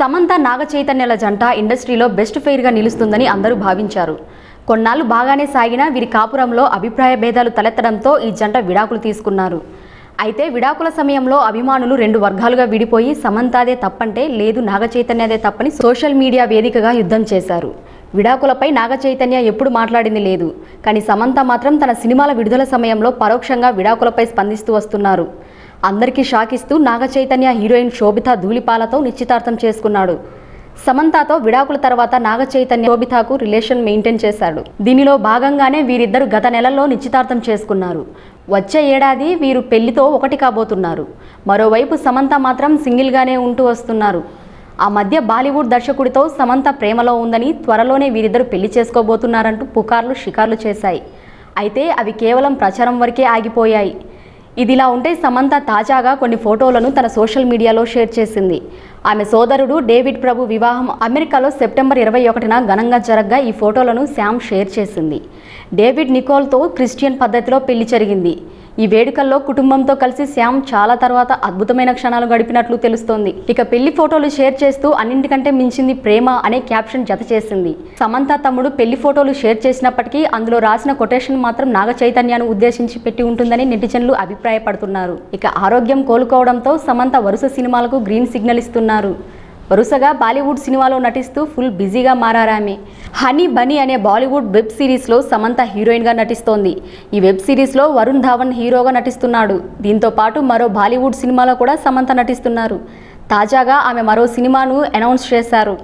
సమంత నాగచైతన్యల జంట ఇండస్ట్రీలో బెస్ట్ ఫెయిర్గా నిలుస్తుందని అందరూ భావించారు. కొన్నాళ్ళు బాగానే సాగినా వీరి కాపురంలో అభిప్రాయ భేదాలు తలెత్తడంతో ఈ జంట విడాకులు తీసుకున్నారు. అయితే విడాకుల సమయంలో అభిమానులు రెండు వర్గాలుగా విడిపోయి సమంతాదే తప్పంటే లేదు నాగచైతన్యదే తప్పని సోషల్ మీడియా వేదికగా యుద్ధం చేశారు. విడాకులపై నాగచైతన్య ఎప్పుడు మాట్లాడింది లేదు. కానీ సమంత మాత్రం తన సినిమాల విడుదల సమయంలో పరోక్షంగా విడాకులపై స్పందిస్తూ వస్తున్నారు. అందరికీ షాక్ ఇస్తూ నాగ చైతన్య హీరోయిన్ శోభిత ధూళిపాలతో నిశ్చితార్థం చేసుకున్నాడు. సమంతతో విడాకుల తర్వాత నాగ చైతన్య శోభితకు రిలేషన్ మెయింటైన్ చేశాడు. దీనిలో భాగంగానే వీరిద్దరు గత నెలలో నిశ్చితార్థం చేసుకున్నారు. వచ్చే ఏడాది వీరు పెళ్ళితో ఒకటి కాబోతున్నారు. మరోవైపు సమంత మాత్రం సింగిల్గానే ఉంటూ వస్తున్నారు. ఆ మధ్య బాలీవుడ్ దర్శకుడితో సమంత ప్రేమలో ఉందని త్వరలోనే వీరిద్దరు పెళ్ళి చేసుకోబోతున్నారంటూ పుకార్లు షికార్లు చేశాయి. అయితే అవి కేవలం ప్రచారం వరకే ఆగిపోయాయి. ఇదిలా ఉంటే సమంత తాజాగా కొన్ని ఫోటోలను తన సోషల్ మీడియాలో షేర్ చేసింది. ఆమె సోదరుడు డేవిడ్ ప్రభు వివాహం అమెరికాలో సెప్టెంబర్ ఇరవై ఒకటిన ఘనంగా జరగ్గా ఈ ఫోటోలను శామ్ షేర్ చేసింది. డేవిడ్ నికోల్తో క్రిస్టియన్ పద్ధతిలో పెళ్ళి జరిగింది. ఈ వేడుకల్లో కుటుంబంతో కలిసి శ్యామ్ చాలా తర్వాత అద్భుతమైన క్షణాలు గడిపినట్లు తెలుస్తోంది. ఇక పెళ్ళి ఫోటోలు షేర్ చేస్తూ అన్నింటికంటే మించింది ప్రేమ అనే క్యాప్షన్ జత చేసింది. సమంత తమ్ముడు పెళ్ళి ఫోటోలు షేర్ చేసినప్పటికీ అందులో రాసిన కొటేషన్ మాత్రం నాగ చైతన్యాన్ని ఉద్దేశించి పెట్టి ఉంటుందని నెటిజన్లు అభిప్రాయపడుతున్నారు. ఇక ఆరోగ్యం కోలుకోవడంతో సమంత వరుస సినిమాలకు గ్రీన్ సిగ్నల్ ఇస్తున్నారు. వరుసగా బాలీవుడ్ సినిమాలో నటిస్తూ ఫుల్ బిజీగా మారారామె హనీ బనీ అనే బాలీవుడ్ వెబ్ సిరీస్లో సమంత హీరోయిన్గా నటిస్తోంది. ఈ వెబ్ సిరీస్లో వరుణ్ ధావన్ హీరోగా నటిస్తున్నాడు. దీంతో పాటు మరో బాలీవుడ్ సినిమాలో కూడా సమంత నటిస్తున్నారు. తాజాగా ఆమె మరో సినిమాను అనౌన్స్ చేశారు.